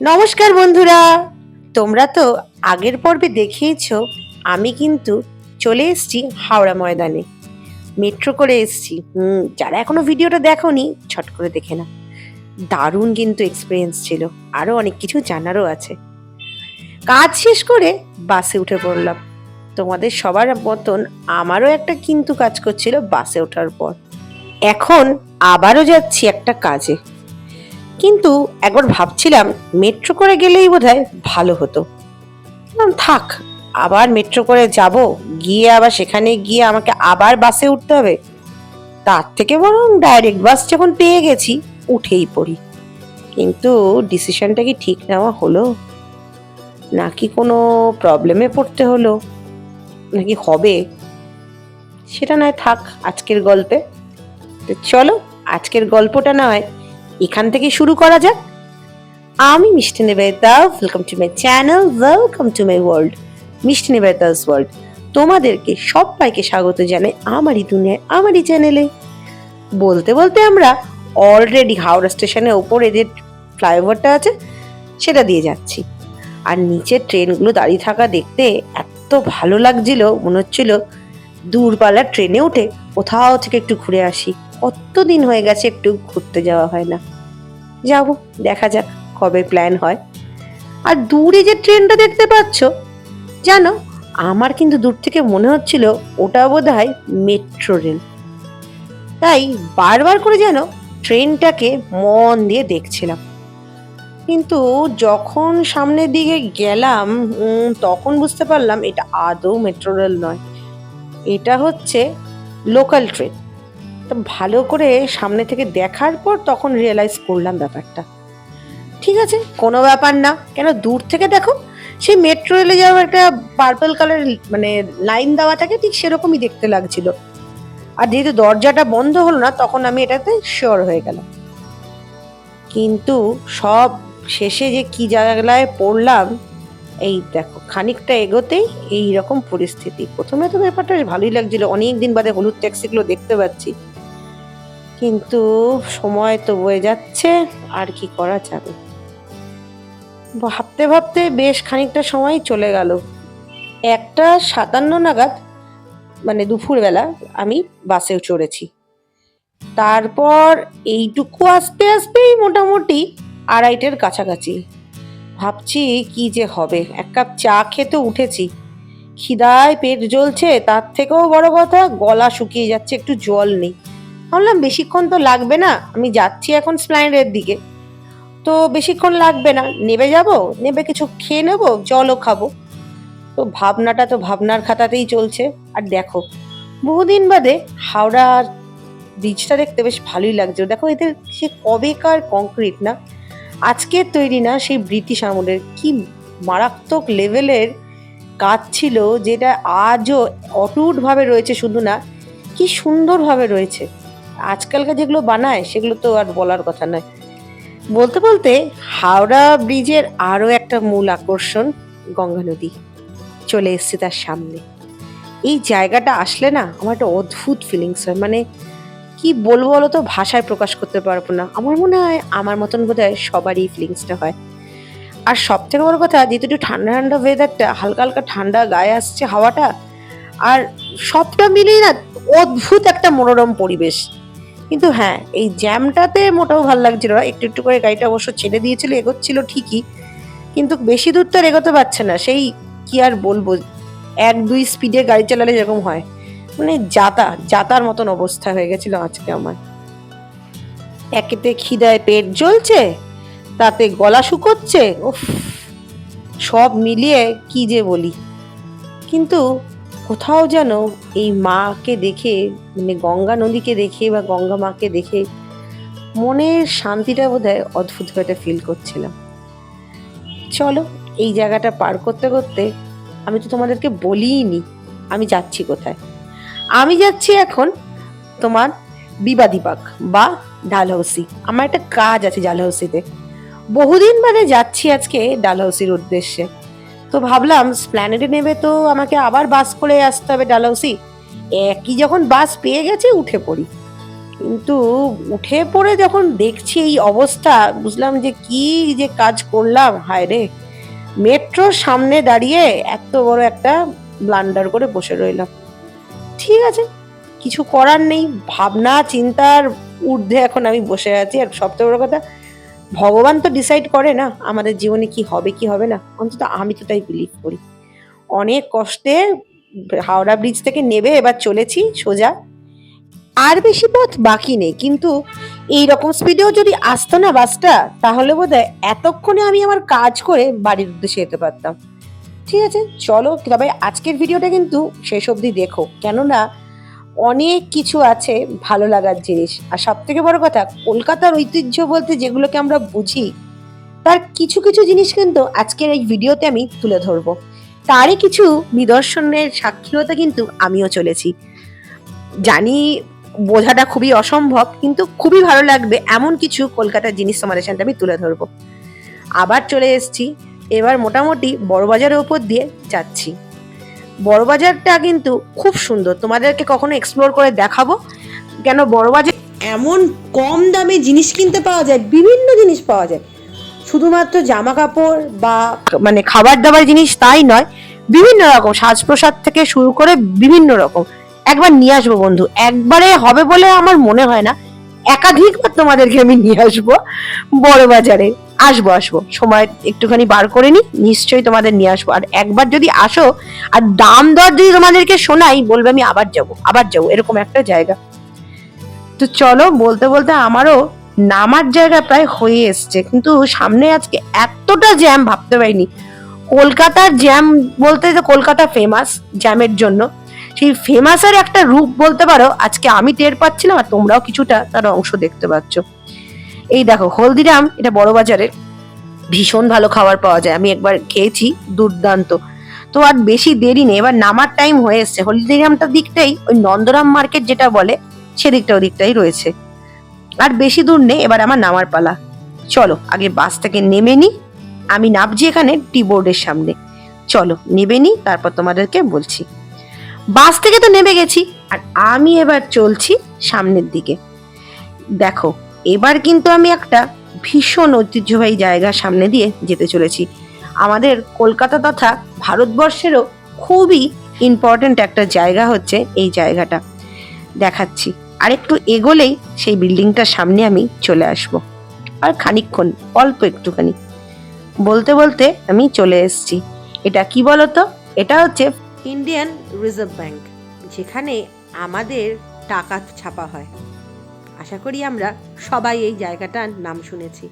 নমস্কার বন্ধুরা। তোমরা তো আগের পর্বে দেখিয়েছো, আমি কিন্তু চলে এসেছি হাওড়া ময়দানে। মেট্রো করে এসেছি। হুম, যারা এখনও ভিডিওটা দেখোনি, ছট করে দেখে না দারুণ কিন্তু এক্সপিরিয়েন্স ছিল। আরও অনেক কিছু জানারও আছে। কাজ শেষ করে বাসে উঠে পড়লাম। তোমাদের সবার মতন আমারও একটা কিন্তু কাজ করছিল বাসে ওঠার পর। এখন আবারও যাচ্ছি একটা কাজে। কিন্তু একবার ভাবছিলাম মেট্রো করে গেলেই বোধহয় ভালো হতো। থাক, আবার মেট্রো করে যাব, গিয়ে আবার সেখানে গিয়ে আমাকে আবার বাসে উঠতে হবে। তার থেকে বরং ডাইরেক্ট বাস যখন পেয়ে গেছি, উঠেই পড়ি। কিন্তু ডিসিশনটা কি ঠিক নেওয়া হলো? নাকি কোনো প্রবলেমে পড়তে হলো? নাকি হবে? সেটা নয়, থাক, আজকের গল্পে। তো চলো, আজকের গল্পটা নয় এখান থেকে শুরু করা যাক। আমি Mishti Nivedita welcome to my channel welcome to my world Mishti Nivedita's world তোমাদেরকে সবাইকে স্বাগত জানাই আমারই দুনিয়ায়, আমারই চ্যানেলে বলতে বলতে আমরা অলরেডি হাওড়া স্টেশনের ওপরে যে ফ্লাইওভারটা আছে, সেটা দিয়ে যাচ্ছি। আর নিচে ট্রেনগুলো দাঁড়িয়ে থাকা দেখতে এত ভালো লাগছিল, মনে হচ্ছিল দূরপাল্লার ট্রেনে উঠে কোথাও থেকে একটু ঘুরে আসি। কতদিন হয়ে গেছে একটু ঘুরতে যাওয়া হয় না। যাব, দেখা যাক কবে প্ল্যান হয়। আর দূরে যে ট্রেনটা দেখতে পাচ্ছ, জানো, আমার কিন্তু দূর থেকে মনে হচ্ছিল ওটা বোধ হয় মেট্রো রেল। তাই বারবার করে যেন ট্রেনটাকে মন দিয়ে দেখছিলাম। কিন্তু যখন সামনের দিকে গেলাম তখন বুঝতে পারলাম এটা আদৌ মেট্রো রেল নয়। এটা হচ্ছে লোকাল ট্রেন তো ভালো করে সামনে থেকে দেখার পর তখন রিয়েলাইজ করলাম ব্যাপারটা। ঠিক আছে, কোনো ব্যাপার না। কেন দূর থেকে দেখো, সেই মেট্রো রেলে যাওয়ার একটা পার্পল কালার মানে লাইন দেওয়া থাকে ঠিক সেরকমই দেখতে লাগছিল। আর যেহেতু দরজাটা বন্ধ হলো না, তখন আমি এটাতে শিওর হয়ে গেলাম। কিন্তু সব শেষে যে কি জায়গায় পড়লাম এই দেখো, খানিকটা এগোতেই এই রকম পরিস্থিতি। প্রথমে তো ব্যাপারটা ভালোই লাগছিল অনেক দিন বাদে হলুদ ট্যাক্সিগুলো দেখতে পাচ্ছি। কিন্তু সময় তো বয়ে যাচ্ছে, আর কি করা যাবে? ভাবতে ভাবতে বেশ খানিকটা সময় চলে গেল। একটা সাতান্ন নাগাদ মানে দুপুরবেলা আমি বাসে চড়েছি। তারপর এইটুকু আসতে আসতেই মোটামুটি আড়াইটের কাছাকাছি। ভাবছি কি যে হবে। এক কাপ চা খেতে উঠেছি। খিদায় পেট জ্বলছে, তার থেকেও বড় কথা, গলা শুকিয়ে যাচ্ছে, একটু জল নেই। ভাবলাম বেশিক্ষণ তো লাগবে না, আমি যাচ্ছি এখন স্প্লাইনের দিকে। তো বেশিক্ষণ লাগবে না, নেবে যাব? নেবে কিছু খেয়ে নেব? জলও খাব। তো ভাবনাটা তো ভাবনার খাতাতেই চলছে। আর দেখো, বহুদিন বাদে হাওড়ার ব্রিজটা দেখতে বেশ ভালোই লাগছে। দেখো এদের সে কবেকার কংক্রিট না? আজকের তৈরি না সেই ব্রিটিশ আমলের কি মারাত্মক লেভেলের কাজ ছিল যেটা আজও অটুটভাবে রয়েছে শুধু না, কি সুন্দরভাবে রয়েছে। আজকালকার যেগুলো বানায়, সেগুলো তো আর বলার কথা নয়। বলতে বলতে হাওড়া ব্রিজের আরও একটা মূল আকর্ষণ গঙ্গা নদী। চলে এসছে তার সামনে। এই জায়গাটা আসলে না, আমার একটা অদ্ভুত ফিলিংস হয়। মানে কি বলব বলো তো? ভাষায় প্রকাশ করতে পারব না। আমার মনে হয় আমার মতন বোধ হয় সবারই ফিলিংসটা হয়। আর সব থেকে বড় কথা, যেহেতু একটু ঠান্ডা ঠান্ডা ওয়েদারটা হালকা হালকা ঠান্ডা গায়ে আসছে হাওয়াটা, আর সবটা মিলিয়ে না অদ্ভুত একটা মনোরম পরিবেশ। কিন্তু হ্যাঁ এই জ্যামটাতে মোটাও ভালো লাগছিল না। একটু একটু করে গাড়িটা অবশ্য ছেড়ে দিয়েছিল, এগোচ্ছিল ঠিকই, কিন্তু বেশি দূর তো আর এগোতে পারছে না। সেই কি আর বলব? এক দুই স্পিডে গাড়ি চালালে যেরকম হয়। মানে যাতা, যাতার মতন অবস্থা হয়ে গেছিল আজকে আমার। একেতে খিদায় পেট জ্বলছে, তাতে গলা শুকোচ্ছে, উফ, সব মিলিয়ে কি যে বলি। কিন্তু কোথাও যেন এই মাকে দেখে মানে গঙ্গা নদীকে দেখে বা গঙ্গা মাকে দেখে মনের শান্তিটা বোধ হয় অদ্ভুতভাবে ফিল করছিলাম। চলো, এই জায়গাটা পার করতে করতে আমি তো তোমাদেরকে বলিই নি আমি যাচ্ছি কোথায়? আমি যাচ্ছি এখন তোমার বিবাদী পাক বা ডালহৌসি। আমার একটা কাজ আছে ডালহৌসিতে। বহুদিন বাদে যাচ্ছি আজকে ডালহৌসির উদ্দেশ্যে। তো ভাবলাম স্প্ল্যানেডে নেবে তো আমাকে আবার বাস করে আসতে হবে ডালহৌসি। একই যখন বাস পেয়ে গেছে, উঠে পড়ি। কিন্তু উঠে পড়ে যখন দেখছি এই অবস্থা, বুঝলাম যে কি যে কাজ করলাম, হায় রে! মেট্রোর সামনে দাঁড়িয়ে এত বড় একটা ব্লান্ডার করে বসে রইলাম। ঠিক আছে, কিছু করার নেই, ভাবনা, চিন্তার ঊর্ধ্বে এখন আমি বসে আছি। আর সবচেয়ে বড় কথা, ভগবান তো ডিসাইড করে না আমাদের জীবনে কি হবে কি হবে না। অন্তত আমি তো তাই বিলিভ করি। অনেক কষ্টে হাওড়া ব্রিজ থেকে নেবে, এবার চলেছি, সোজা। আর বেশি পথ বাকি নেই, কিন্তু এই রকম স্পিডেও যদি আসতো না বাসটা তাহলে বোধহয় এতক্ষণে আমি আমার কাজ করে বাড়ির উদ্দেশ্যে যেতে পারতাম। ঠিক আছে, চলো, তবে আজকের ভিডিওটা কিন্তু শেষ অবধি দেখো। কেননা, অনেক কিছু আছে ভালো লাগার জিনিস। আর সব থেকে বড় কথা, কলকাতার ঐতিহ্য বলতে যেগুলোকে আমরা বুঝি, তার কিছু কিছু জিনিস কিন্তু আজকের এই ভিডিওতে আমি তুলে ধরবো। তারই কিছু নিদর্শনের সাক্ষী কিন্তু আমিও চলেছি। জানি বোঝাটা খুবই অসম্ভব, কিন্তু খুবই ভালো লাগবে এমন কিছু কলকাতার জিনিস তোমাদের সাথে আমি তুলে ধরবো। আবার চলে এসেছি এবার মোটামুটি বড়বাজারের ওপর দিয়ে যাচ্ছি। বড়বাজারটা কিন্তু খুব সুন্দর। তোমাদেরকে কখনো এক্সপ্লোর করে দেখাবো। কেন বড়বাজার এমন কম দামে জিনিস কিনতে পাওয়া যায়, বিভিন্ন জিনিস পাওয়া যায়। শুধুমাত্র জামা কাপড় বা মানে খাবার দাবার জিনিস তাই নয়, বিভিন্ন রকম সাজ প্রসাদ থেকে শুরু করে বিভিন্ন রকম। একবার নিয়ে আসব বন্ধু। একবারে হবে বলে আমার মনে হয় না। একাধিকবার তোমাদেরকে আমি নিয়ে আসব বড় বাজারে। আসব আসব। সময় একটুখানি বার করে নি, নিশ্চয়ই তোমাদের নিয়ে আসব। আর একবার যদি আসো, আর দাম দর যদি তোমাদেরকে শোনাই, বলবে আমি আবার যাব আবার যাব, এরকম একটা জায়গা। তো চলো, বলতে বলতে আমারও নামার জায়গা প্রায় হয়ে এসছে। কিন্তু সামনে আজকে এতটা জ্যাম ভাবতে পারিনি। কলকাতার জ্যাম বলতে যে কলকাতা ফেমাস জ্যামের জন্য। সেই ফেমাসের একটা রূপ বলতে পারো, আজকে আমি টের পাচ্ছিলাম আর তোমরাও কিছুটা তার অংশ দেখতে পাচ্ছ। এই দেখো, হলদিরাম, এটা বড় বাজারের ভীষণ ভালো খাবার পাওয়া যায়। আমি একবার খেয়েছি, দুর্দান্ত। তো আর বেশি দেরি নেই, এবার নামার টাইম হয়ে এসছে। হলদিরামটার দিকটাই, ওই নন্দরাম মার্কেট যেটা বলে, সেদিকটা ওদিকটাই রয়েছে। আর বেশি দূর নেই, এবার আমার নামার পালা। চলো, আগে বাস থেকে নেমে নি। আমি নামছি এখানে টি বোর্ডের সামনে। চলো নেবে নি, তারপর তোমাদেরকে বলছি। বাস থেকে তো নেমে গেছি, আর আমি এবার চলছি সামনের দিকে। দেখো এবার কিন্তু আমি একটা ভীষণ ঐতিহ্যবাহী জায়গার সামনে দিয়ে যেতে চলেছি। আমাদের কলকাতা তথা ভারতবর্ষেরও খুবই ইম্পর্ট্যান্ট একটা জায়গা হচ্ছে এই জায়গাটা। দেখাচ্ছি। আর একটু এগোলেই সেই বিল্ডিংটার সামনে আমি চলে আসব। আর খানিকক্ষণ, অল্প একটুখানি। বলতে বলতে আমি চলে এসেছি। এটা কি বলতো? এটা হচ্ছে ইন্ডিয়ান রিজার্ভ ব্যাংক যেখানে আমাদের টাকা ছাপা হয়। আশা করি আমরা সবাই এই জায়গাটার নাম শুনেছি।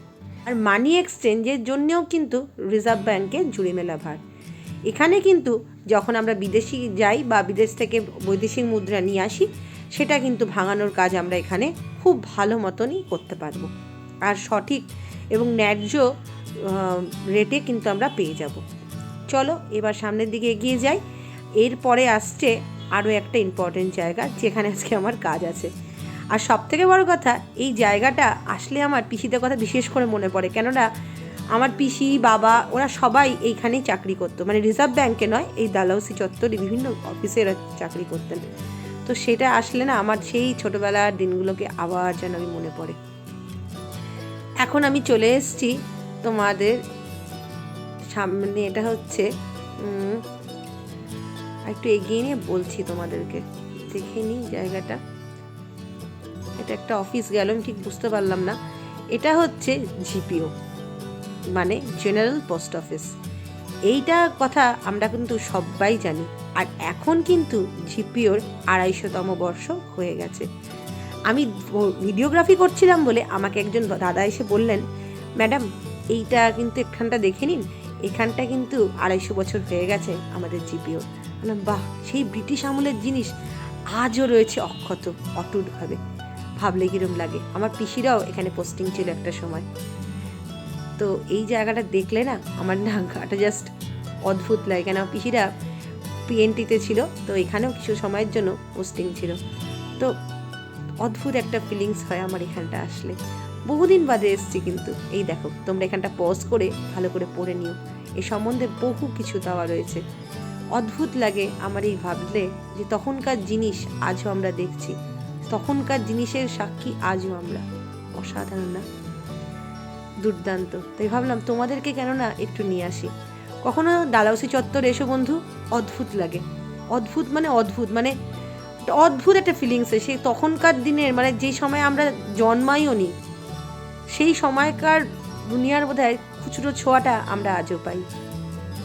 আর মানি এক্সচেঞ্জের জন্যেও কিন্তু রিজার্ভ ব্যাংকে জুড়ে মেলা ভার। এখানে কিন্তু যখন আমরা বিদেশি যাই বা বিদেশ থেকে বৈদেশিক মুদ্রা নিয়ে আসি, সেটা কিন্তু ভাঙানোর কাজ আমরা এখানে খুব ভালো মতনই করতে পারব। আর সঠিক এবং ন্যায্য রেটে কিন্তু আমরা পেয়ে যাব। চলো, এবার সামনের দিকে এগিয়ে যাই। এরপরে আসছে আরও একটা ইম্পর্টেন্ট জায়গা, যেখানে আজকে আমার কাজ আছে। আর সব থেকে বড় কথা, এই জায়গাটা আসলে আমার পিসিদের কথা বিশেষ করে মনে পড়ে। কেননা, আমার পিসি, বাবা, ওরা সবাই এইখানেই চাকরি করতো। মানে রিজার্ভ ব্যাংকে নয়, এই দালাউসি চত্বরে বিভিন্ন অফিসে এরা চাকরি করতেন। তো সেটা আসলে না, আমার সেই ছোটোবেলার দিনগুলোকে আবার যেন আমি মনে পড়ে। এখন আমি চলে এসেছি তোমাদের সামনে, এটা হচ্ছে একটু এগিয়ে নিয়ে বলছি তোমাদেরকে। দেখে নিই জায়গাটা। এটা একটা অফিস গেল, আমি ঠিক বুঝতে পারলাম না। এটা হচ্ছে জিপিও মানে জেনারেল পোস্ট অফিস এইটা কথা আমরা কিন্তু সবাই জানি, আর এখন কিন্তু জিপিওর আড়াইশোতম বর্ষ হয়ে গেছে। আমি ভিডিওগ্রাফি করছিলাম বলে আমাকে একজন দাদা এসে বললেন, ম্যাডাম, এইটা কিন্তু এখানটা দেখে নিন, এখানটা কিন্তু আড়াইশো বছর হয়ে গেছে আমাদের জিপিও বাহ, সেই ব্রিটিশ আমলের জিনিস আজও রয়েছে অক্ষত অটুটভাবে ভাবলে কিরম লাগে। আমার পিসিরাও এখানে পোস্টিং ছিল একটা সময়। তো এই জায়গাটা দেখলে না, আমার না গাটা জাস্ট অদ্ভুত লাগে। কেন পিসিরা পিএনটিতে ছিল, তো এখানেও কিছু সময়ের জন্য পোস্টিং ছিল। তো অদ্ভুত একটা ফিলিংস হয় আমার এখানটা আসলে। বহুদিন বাদে এসছি কিন্তু। এই দেখো, তোমরা এখানটা পজ করে ভালো করে পড়ে নিও। এ সম্বন্ধে বহু কিছু দেওয়া রয়েছে। অদ্ভুত লাগে আমার এই ভাবলে যে তখনকার জিনিস আজও আমরা দেখছি। তখনকার জিনিসের সাক্ষী আজও আমরা। অসাধারণ না? দুর্দান্ত। তাই ভাবলাম তোমাদেরকে কেন না একটু নিয়ে আসি। কখনো ডালাউসি চত্বর এসো বন্ধু, অদ্ভুত লাগে। অদ্ভুত মানে অদ্ভুত মানে অদ্ভুত একটা ফিলিংস সে তখনকার দিনের মানে যে সময় আমরা জন্মাইও নি, সেই সময়কার দুনিয়ার বোধ হয় খুচরো ছোঁয়াটা আমরা আজও পাই।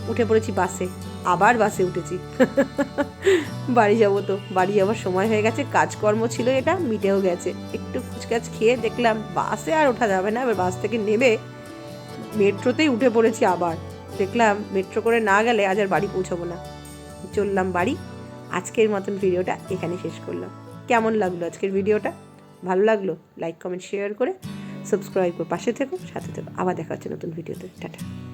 উঠে পড়েছি বাসে। আবার বাসে উঠেছি। বাড়ি যাব তো। বাড়ি যাওয়ার সময় হয়ে গেছে, কাজকর্ম ছিল এটা, মিটেও গেছে। একটু ফুচকাচ খেয়ে দেখলাম বাসে আর ওঠা যাবে না, এবার বাস থেকে নেমে মেট্রোতেই উঠে পড়েছি আবার। দেখলাম মেট্রো করে না গেলে আজ আর বাড়ি পৌঁছাবো না। চললাম বাড়ি। আজকের মতন ভিডিওটা এখানে শেষ করলাম। কেমন লাগল আজকের ভিডিওটা? ভালো লাগল? লাইক, কমেন্ট, শেয়ার করে সাবস্ক্রাইব করে পাশে থেকো, সাথে থেকো। আবার দেখা হচ্ছে নতুন ভিডিওতে। টাটা।